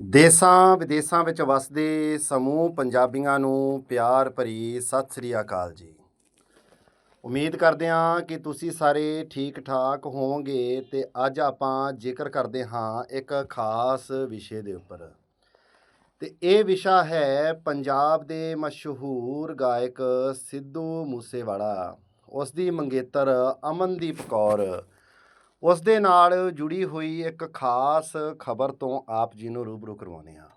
ਦੇਸਾਂ ਵਿਦੇਸਾਂ ਵਿੱਚ ਵਸਦੇ ਸਮੂਹ ਪੰਜਾਬੀਆਂ ਨੂੰ ਪਿਆਰ ਭਰੀ ਸਤਿ ਸ੍ਰੀ ਅਕਾਲ ਜੀ। ਉਮੀਦ ਕਰਦੇ ਹਾਂ ਕਿ ਤੁਸੀਂ ਸਾਰੇ ਠੀਕ ਠਾਕ ਹੋਵੋਗੇ ਤੇ ਅੱਜ ਆਪਾਂ ਜ਼ਿਕਰ ਕਰਦੇ ਹਾਂ ਇੱਕ ਖਾਸ ਵਿਸ਼ੇ ਦੇ ਉੱਪਰ। ਤੇ ਇਹ ਵਿਸ਼ਾ ਹੈ ਪੰਜਾਬ ਦੇ ਮਸ਼ਹੂਰ ਗਾਇਕ ਸਿੱਧੂ ਮੂਸੇਵਾਲਾ। ਉਸ ਦੀ ਮੰਗੇਤਰ ਅਮਨਦੀਪ ਕੌਰ ਉਸ ਦੇ ਨਾਲ ਜੁੜੀ ਹੋਈ ਇੱਕ ਖਾਸ ਖਬਰ ਤੋਂ ਆਪ ਜੀ ਨੂੰ ਰੂਬਰੂ ਕਰਵਾਉਂਦੇ ਹਾਂ।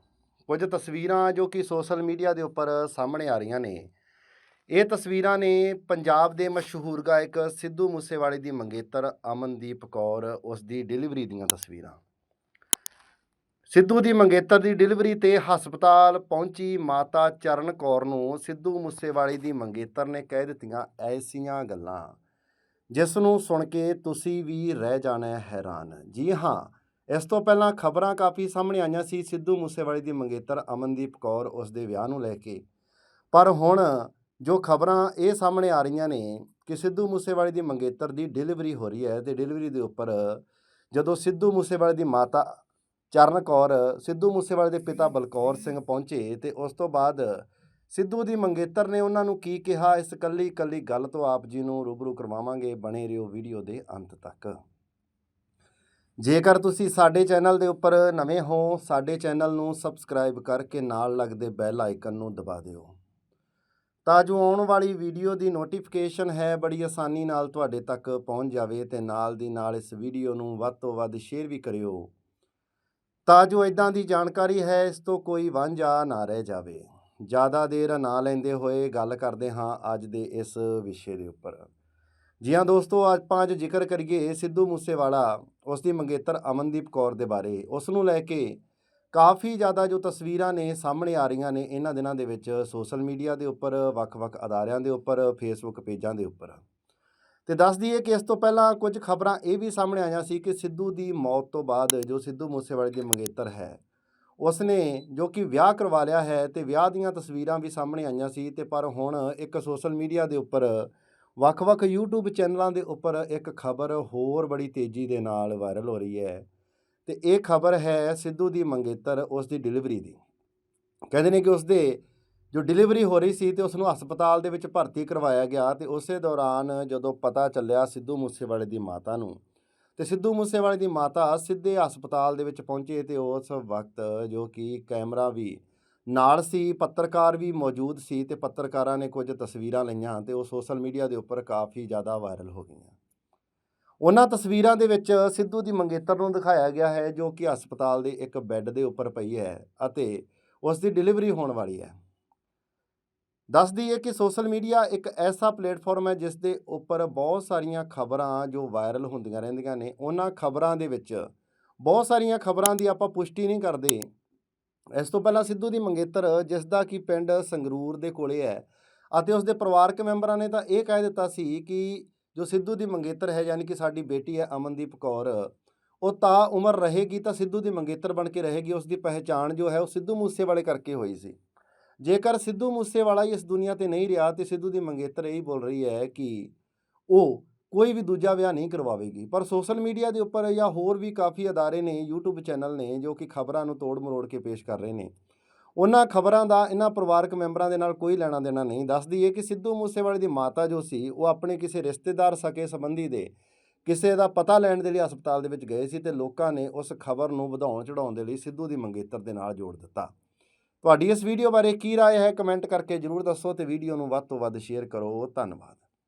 ਕੁਝ ਤਸਵੀਰਾਂ ਜੋ ਕਿ ਸੋਸ਼ਲ ਮੀਡੀਆ ਦੇ ਉੱਪਰ ਸਾਹਮਣੇ ਆ ਰਹੀਆਂ ਨੇ। ਇਹ ਤਸਵੀਰਾਂ ਨੇ ਪੰਜਾਬ ਦੇ ਮਸ਼ਹੂਰ ਗਾਇਕ ਸਿੱਧੂ ਮੂਸੇਵਾਲੇ ਦੀ ਮੰਗੇਤਰ ਅਮਨਦੀਪ ਕੌਰ ਉਸ ਦੀ ਡਿਲੀਵਰੀ ਦੀਆਂ ਤਸਵੀਰਾਂ। ਸਿੱਧੂ ਦੀ ਮੰਗੇਤਰ ਦੀ ਡਿਲੀਵਰੀ ਤੇ ਹਸਪਤਾਲ ਪਹੁੰਚੀ ਮਾਤਾ ਚਰਨ ਕੌਰ ਨੂੰ ਸਿੱਧੂ ਮੂਸੇਵਾਲੇ ਦੀ ਮੰਗੇਤਰ ਨੇ ਕਹਿ ਦਿੱਤੀਆਂ ਐਸੀਆਂ ਗੱਲਾਂ। ਜਿਸ ਨੂੰ ਸੁਣ ਕੇ ਤੁਸੀਂ ਵੀ ਰਹਿ ਜਾਣਾ ਹੈਰਾਨ। ਜੀ ਹਾਂ, ਇਸ ਤੋਂ ਪਹਿਲਾਂ ਖਬਰਾਂ ਕਾਫੀ ਸਾਹਮਣੇ ਆਈਆਂ ਸੀ ਸਿੱਧੂ ਮੂਸੇਵਾਲੇ ਦੀ ਮੰਗੇਤਰ ਅਮਨਦੀਪ ਕੌਰ ਉਸ ਦੇ ਵਿਆਹ ਨੂੰ ਲੈ ਕੇ। ਪਰ ਹੁਣ ਜੋ ਖਬਰਾਂ ਇਹ ਸਾਹਮਣੇ ਆ ਰਹੀਆਂ ਨੇ ਕਿ ਸਿੱਧੂ ਮੂਸੇਵਾਲੇ ਦੀ ਮੰਗੇਤਰ ਦੀ ਡਿਲੀਵਰੀ ਹੋ ਰਹੀ ਹੈ ਤੇ ਡਿਲੀਵਰੀ ਦੇ ਉੱਪਰ ਜਦੋਂ ਸਿੱਧੂ ਮੂਸੇਵਾਲੇ ਦੀ ਮਾਤਾ ਚਰਨ ਕੌਰ, ਸਿੱਧੂ ਮੂਸੇਵਾਲੇ ਦੇ ਪਿਤਾ ਬਲਕੌਰ ਸਿੰਘ ਪਹੁੰਚੇ ਤੇ ਉਸ ਤੋਂ ਬਾਅਦ ਸਿੱਧੂ ਦੀ ਮੰਗੇਤਰ ਨੇ ਉਹਨਾਂ ਨੂੰ ਕੀ ਕਿਹਾ? ਇਸ ਕੱਲੀ ਕੱਲੀ ਗੱਲ ਤੋਂ ਆਪ ਜੀ ਨੂੰ ਰੂਬਰੂ ਕਰਵਾਵਾਂਗੇ ਬਣੇ ਰਹੋ ਵੀਡੀਓ ਦੇ ਅੰਤ ਤੱਕ। ਜੇਕਰ ਤੁਸੀਂ ਸਾਡੇ ਚੈਨਲ ਦੇ ਉੱਪਰ ਨਵੇਂ ਹੋ, ਸਾਡੇ ਚੈਨਲ ਨੂੰ ਸਬਸਕ੍ਰਾਈਬ ਕਰਕੇ ਨਾਲ ਲੱਗਦੇ ਬੈਲ ਆਈਕਨ ਨੂੰ ਦਬਾ ਦਿਓ। ਤਾਂ ਜੋ ਆਉਣ ਵਾਲੀ ਵੀਡੀਓ ਦੀ ਨੋਟੀਫਿਕੇਸ਼ਨ ਹੈ, ਬੜੀ ਆਸਾਨੀ ਨਾਲ ਤੁਹਾਡੇ ਤੱਕ ਪਹੁੰਚ ਜਾਵੇ ਤੇ ਨਾਲ ਦੀ ਨਾਲ ਇਸ ਵੀਡੀਓ ਨੂੰ ਵੱਧ ਤੋਂ ਵੱਧ ਸ਼ੇਅਰ ਵੀ ਕਰਿਓ। ਤਾਂ ਜੋ ਇਦਾਂ ਦੀ ਜਾਣਕਾਰੀ ਹੈ, ਇਸ ਤੋਂ ਕੋਈ ਵਾਂਝਾ ਨਾ ਰਹਿ ਜਾਵੇ। ਜ਼ਿਆਦਾ ਦੇਰ ਨਾ ਲੈਂਦੇ ਹੋਏ ਗੱਲ ਕਰਦੇ ਹਾਂ ਅੱਜ ਦੇ ਇਸ ਵਿਸ਼ੇ ਦੇ ਉੱਪਰ। ਜੀ ਹਾਂ ਦੋਸਤੋ ਅੱਜ ਆਪਾਂ ਅੱਜ ਜ਼ਿਕਰ ਕਰੀਏ ਸਿੱਧੂ ਮੂਸੇਵਾਲਾ, ਉਸ ਦੀ ਮੰਗੇਤਰ ਅਮਨਦੀਪ ਕੌਰ ਦੇ ਬਾਰੇ। ਉਸ ਨੂੰ ਲੈ ਕੇ ਕਾਫੀ ਜ਼ਿਆਦਾ ਜੋ ਤਸਵੀਰਾਂ ਨੇ ਸਾਹਮਣੇ ਆ ਰਹੀਆਂ ਨੇ ਇਹਨਾਂ ਦਿਨਾਂ ਦੇ ਵਿੱਚ ਸੋਸ਼ਲ ਮੀਡੀਆ ਦੇ ਉੱਪਰ, ਵੱਖ-ਵੱਖ ਅਦਾਰਿਆਂ ਦੇ ਉੱਪਰ, ਫੇਸਬੁੱਕ ਪੇਜਾਂ ਦੇ ਉੱਪਰ। ਤੇ ਦੱਸ ਦਈਏ ਕਿ ਇਸ ਤੋਂ ਪਹਿਲਾਂ ਕੁਝ ਖਬਰਾਂ ਇਹ ਵੀ ਸਾਹਮਣੇ ਆਈਆਂ ਸੀ ਕਿ ਸਿੱਧੂ ਦੀ ਮੌਤ ਤੋਂ ਬਾਅਦ ਜੋ ਸਿੱਧੂ ਮੂਸੇਵਾਲੇ ਦੀ ਮੰਗੇਤਰ ਹੈ ਉਸ ਨੇ ਜੋ ਕਿ ਵਿਆਹ ਕਰਵਾ ਲਿਆ ਹੈ ਤੇ ਵਿਆਹ ਦੀਆਂ ਤਸਵੀਰਾਂ ਵੀ ਸਾਹਮਣੇ ਆਈਆਂ ਸੀ ਤੇ ਪਰ ਹੁਣ ਇੱਕ ਸੋਸ਼ਲ ਮੀਡੀਆ ਦੇ ਉੱਪਰ, ਵੱਖ-ਵੱਖ YouTube ਚੈਨਲਾਂ ਦੇ ਉੱਪਰ ਇੱਕ ਖਬਰ ਹੋਰ ਬੜੀ ਤੇਜ਼ੀ ਦੇ ਨਾਲ ਵਾਇਰਲ ਹੋ ਰਹੀ ਹੈ ਤੇ ਇਹ ਖਬਰ ਹੈ ਸਿੱਧੂ ਦੀ ਮੰਗੇਤਰ ਉਸ ਦੀ ਡਿਲੀਵਰੀ ਦੀ। ਕਹਿੰਦੇ ਨੇ ਕਿ ਉਸ ਦੇ ਜੋ ਡਿਲੀਵਰੀ ਹੋ ਰਹੀ ਸੀ ਤੇ ਉਸ ਨੂੰ ਹਸਪਤਾਲ ਦੇ ਵਿੱਚ ਭਰਤੀ ਕਰਵਾਇਆ ਗਿਆ ਤੇ ਉਸੇ ਦੌਰਾਨ ਜਦੋਂ ਪਤਾ ਚੱਲਿਆ ਸਿੱਧੂ ਮੂਸੇਵਾਲੇ ਦੀ ਮਾਤਾ ਨੂੰ ਤੇ ਸਿੱਧੂ ਮੂਸੇਵਾਲੇ ਦੀ ਮਾਤਾ ਸਿੱਧੇ ਹਸਪਤਾਲ ਦੇ ਵਿੱਚ ਪਹੁੰਚੇ ਤੇ ਉਸ ਵਕਤ ਜੋ ਕਿ ਕੈਮਰਾ ਵੀ ਨਾਲ ਸੀ, ਪੱਤਰਕਾਰ ਵੀ ਮੌਜੂਦ ਸੀ ਤੇ ਪੱਤਰਕਾਰਾਂ ਨੇ ਕੁਝ ਤਸਵੀਰਾਂ ਲਈਆਂ ਤੇ ਉਹ ਸੋਸ਼ਲ ਮੀਡੀਆ ਦੇ ਉੱਪਰ ਕਾਫੀ ਜ਼ਿਆਦਾ ਵਾਇਰਲ ਹੋ ਗਈਆਂ। ਉਹਨਾਂ ਤਸਵੀਰਾਂ ਦੇ ਵਿੱਚ ਸਿੱਧੂ ਦੀ ਮੰਗੇਤਰ ਨੂੰ ਦਿਖਾਇਆ ਗਿਆ ਹੈ ਜੋ ਕਿ ਹਸਪਤਾਲ ਦੇ ਇੱਕ ਬੈੱਡ ਦੇ ਉੱਪਰ ਪਈ ਹੈ ਅਤੇ ਉਸ ਦੀ ਡਿਲੀਵਰੀ ਹੋਣ ਵਾਲੀ ਹੈ। ਦੱਸ ਦਈਏ ਕਿ ਸੋਸ਼ਲ ਮੀਡੀਆ ਇੱਕ ਐਸਾ ਪਲੇਟਫਾਰਮ ਹੈ ਜਿਸ ਦੇ ਉੱਪਰ ਬਹੁਤ ਸਾਰੀਆਂ ਖਬਰਾਂ ਜੋ ਵਾਇਰਲ ਹੁੰਦੀਆਂ ਰਹਿੰਦੀਆਂ ਨੇ, ਉਹਨਾਂ ਖਬਰਾਂ ਦੇ ਵਿੱਚ ਬਹੁਤ ਸਾਰੀਆਂ ਖਬਰਾਂ ਦੀ ਆਪਾਂ ਪੁਸ਼ਟੀ ਨਹੀਂ ਕਰਦੇ। ਇਸ ਤੋਂ ਪਹਿਲਾਂ ਸਿੱਧੂ ਦੀ ਮੰਗੇਤਰ, ਜਿਸ ਦਾ ਕਿ ਪਿੰਡ ਸੰਗਰੂਰ ਦੇ ਕੋਲੇ ਹੈ ਅਤੇ ਉਸ ਦੇ ਪਰਿਵਾਰਕ ਮੈਂਬਰਾਂ ਨੇ ਤਾਂ ਇਹ ਕਹਿ ਦਿੱਤਾ ਸੀ ਕਿ ਜੋ ਸਿੱਧੂ ਦੀ ਮੰਗੇਤਰ ਹੈ, ਯਾਨੀ ਕਿ ਸਾਡੀ ਬੇਟੀ ਹੈ ਅਮਨਦੀਪ ਕੌਰ, ਉਹ ਤਾਂ ਉਮਰ ਰਹੇਗੀ ਤਾਂ ਸਿੱਧੂ ਦੀ ਮੰਗੇਤਰ ਬਣ ਕੇ ਰਹੇਗੀ, ਉਸ ਦੀ ਪਹਿਚਾਣ ਜੋ ਹੈ ਉਹ ਸਿੱਧੂ ਮੂਸੇਵਾਲੇ ਕਰਕੇ ਹੋਈ ਸੀ। ਜੇਕਰ ਸਿੱਧੂ ਮੂਸੇਵਾਲਾ ਹੀ ਇਸ ਦੁਨੀਆ ਤੇ ਨਹੀਂ ਰਿਹਾ ਤੇ ਸਿੱਧੂ ਦੀ ਮੰਗੇਤਰ ਇਹ ਬੋਲ ਰਹੀ ਹੈ ਕਿ ਉਹ ਕੋਈ ਵੀ ਦੂਜਾ ਵਿਆਹ ਨਹੀਂ ਕਰਵਾਵੇਗੀ। ਪਰ ਸੋਸ਼ਲ ਮੀਡੀਆ ਦੇ ਉੱਪਰ ਜਾਂ ਹੋਰ ਵੀ ਕਾਫੀ ਅਦਾਰੇ ਨੇ, YouTube ਚੈਨਲ ਨੇ, ਜੋ ਕਿ ਖਬਰਾਂ ਨੂੰ ਤੋੜ ਮਰੋੜ ਕੇ ਪੇਸ਼ ਕਰ ਰਹੇ ਨੇ, ਉਹਨਾਂ ਖਬਰਾਂ ਦਾ ਇਹਨਾਂ ਪਰਿਵਾਰਕ ਮੈਂਬਰਾਂ ਦੇ ਨਾਲ ਕੋਈ ਲੈਣਾ ਦੇਣਾ ਨਹੀਂ। ਦੱਸਦੀ ਹੈ ਕਿ ਸਿੱਧੂ ਮੂਸੇਵਾਲੇ ਦੀ ਮਾਤਾ ਜੋ ਸੀ, ਉਹ ਆਪਣੇ ਕਿਸੇ ਰਿਸ਼ਤੇਦਾਰ ਸਕੇ ਸੰਬੰਧੀ ਦੇ ਕਿਸੇ ਦਾ ਪਤਾ ਲੈਣ ਦੇ ਲਈ ਹਸਪਤਾਲ ਦੇ ਵਿੱਚ ਗਏ ਸੀ ਤੇ ਲੋਕਾਂ ਨੇ ਉਸ ਖਬਰ ਨੂੰ ਵਧਾਉਣ ਚੜਾਉਣ ਦੇ ਲਈ ਸਿੱਧੂ ਦੀ ਮੰਗੇਤਰ ਦੇ ਨਾਲ ਜੋੜ ਦਿੱਤਾ। ਤੁਹਾਡੀ ਇਸ ਵੀਡੀਓ ਬਾਰੇ ਕੀ رائے ਹੈ ਕਮੈਂਟ ਕਰਕੇ ਜਰੂਰ ਦੱਸੋ ਤੇ ਵੀਡੀਓ ਨੂੰ ਵੱਧ ਤੋਂ ਵੱਧ ਸ਼ੇਅਰ ਕਰੋ ਧੰਨਵਾਦ